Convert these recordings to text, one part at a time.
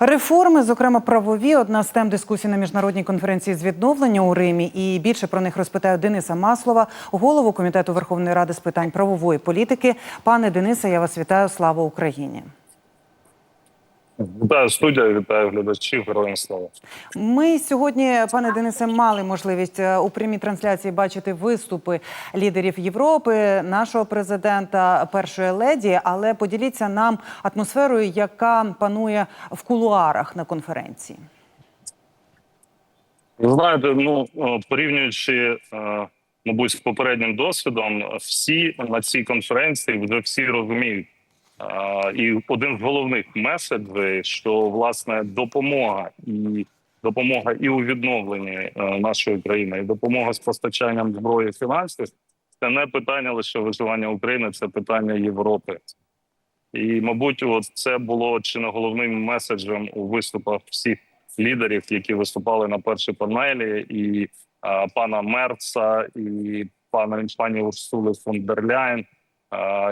Реформи, зокрема правові, одна з тем дискусій на міжнародній конференції з відновлення у Римі. І більше про них розпитаю Дениса Маслова, голову комітету Верховної Ради з питань правової політики. Пане Денисе, я вас вітаю. Слава Україні! Вітаю студія, вітаю глядачів, героям слава. Ми сьогодні, пане Денисе, мали можливість е, у прямій трансляції бачити виступи лідерів Європи, нашого президента, першої леді. Але поділіться нам атмосферою, яка панує в кулуарах на конференції. Ви знаєте, ну е, порівнюючи, е, мабуть, з попереднім досвідом, всі на цій конференції вже всі розуміють. Е, І один з головних меседжів, що власне допомога і допомога і у відновленні е, нашої країни, і допомога з постачанням зброї фінансів це не питання лише виживання України, це питання Європи. І, мабуть, от це було чи не головним меседжем у виступах всіх лідерів, які виступали на першій панелі, і а, пана Мерца, і пана пані Урсули фон дер Ляйн.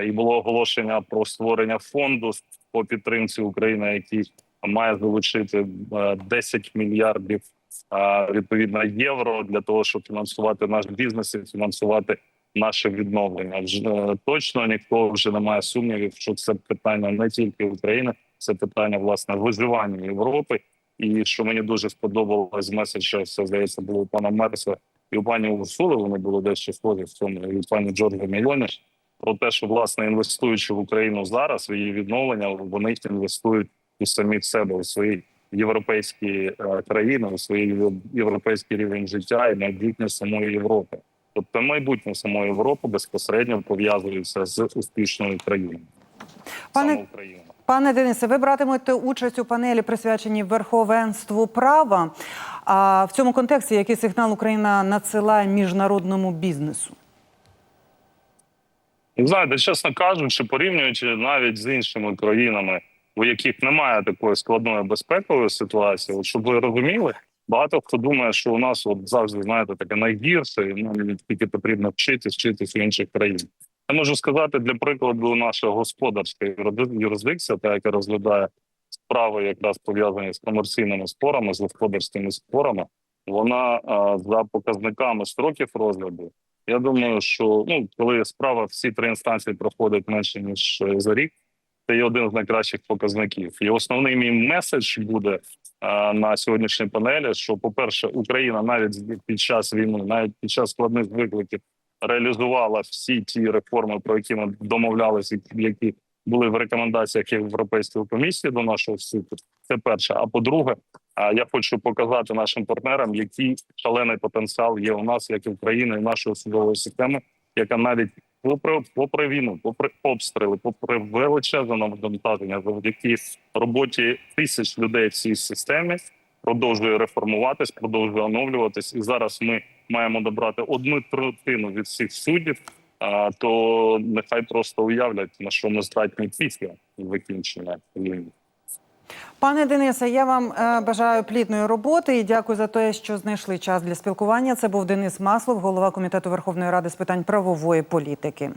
І було оголошення про створення фонду по підтримці України, який має залучити е, 10 мільярдів а, відповідно євро для того, щоб фінансувати наш бізнес і фінансувати наше відновлення. Вже е, точно ніхто вже не має сумнівів, що це питання не тільки України, це питання власне виживання Європи. І що мені дуже сподобалось меседж, що здається було у пана Мерса і у пані Урсули. Вони були дещо схожі в цьому і у пані Джорджа Мільйоні. Про те, що власне інвестуючи в Україну зараз, в її відновлення, вони інвестують у самих себе, у свої європейські е, країни, у свій європейський рівень життя і майбутнє самої Європи. Тобто майбутнє самої Європи безпосередньо пов'язується з успішною країною. Пане- Пане Денисе, ви братимете участь у панелі, присвяченій верховенству права. А в цьому контексті який сигнал Україна надсилає міжнародному бізнесу? Знаєте, чесно кажучи, порівнюючи навіть з іншими країнами, у яких немає такої складної безпекової ситуації, от щоб ви розуміли, багато хто думає, що у нас от завжди знаєте таке найгірше, і нам тільки потрібно вчитись, вчитись в інших країнах. Я можу сказати для прикладу, наша господарська юрисдик- юрисдикція, та яка розглядає справи, якраз пов'язані з комерційними спорами, з господарськими спорами, вона за показниками строків розгляду я думаю, що ну коли справа всі три інстанції проходить менше ніж е, за рік, це є один з найкращих показників. І основний мій меседж буде е, на сьогоднішній панелі: що, по-перше, Україна навіть під час війни, навіть під час складних викликів, реалізувала всі ті реформи, про які ми домовлялися, які були в рекомендаціях Європейської комісії до нашого суду. Це перше. А по-друге, а я хочу показати нашим партнерам, який шалений потенціал є у нас, як і в Україні, і нашої судової системи, яка навіть попри попри війну, попри обстріли, попри величезне навантаження, завдяки роботі тисяч людей в цій системі, продовжує реформуватись, продовжує оновлюватись. І зараз ми маємо добрати одну третину від всіх суддів. А то нехай просто уявлять на що ми здатні після закінчення війни. Пане Денисе, я вам е, бажаю плідної роботи і дякую за те, що знайшли час для спілкування. Це був Денис Маслов, голова комітету Верховної Ради з питань правової політики.